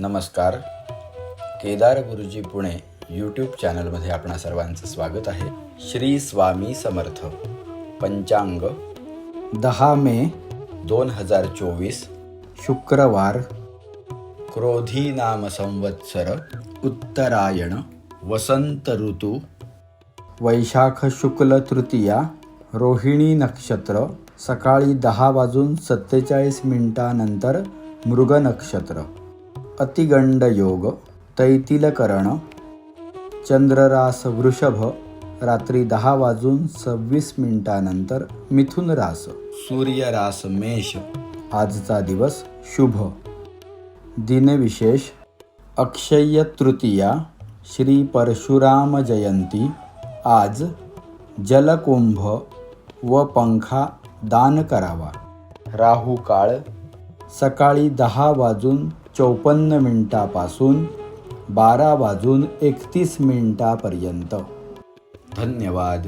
नमस्कार. केदार गुरुजी पुणे यूट्यूब चॅनलमध्ये आपणा सर्वांचं स्वागत आहे. श्री स्वामी समर्थ. पंचांग. दहा मे दोन हजार चोवीस. शुक्रवार. क्रोधी नाम संवत्सर. उत्तरायण. वसंत ऋतू. वैशाख शुक्ल तृतीया. रोहिणी नक्षत्र. सकाळी दहा वाजून सत्तेचाळीस मिनिटानंतर मृग नक्षत्र. अतिगंड योग तैतिलकरण चंद्ररास वृषभ रात्री दहा वाजून सव्वीस मिनिटानंतर मिथुन रास सूर्यरास मेष आजचा दिवस शुभ. दिनविशेष अक्षय्य तृतीया श्री परशुराम जयंती. आज जलकुंभ व पंखा दान करावा. राहू काळ सकाळी दहा वाजून चौपन्न मिनिटापासून बारा वाजून एकतीस मिनिटापर्यंत. धन्यवाद.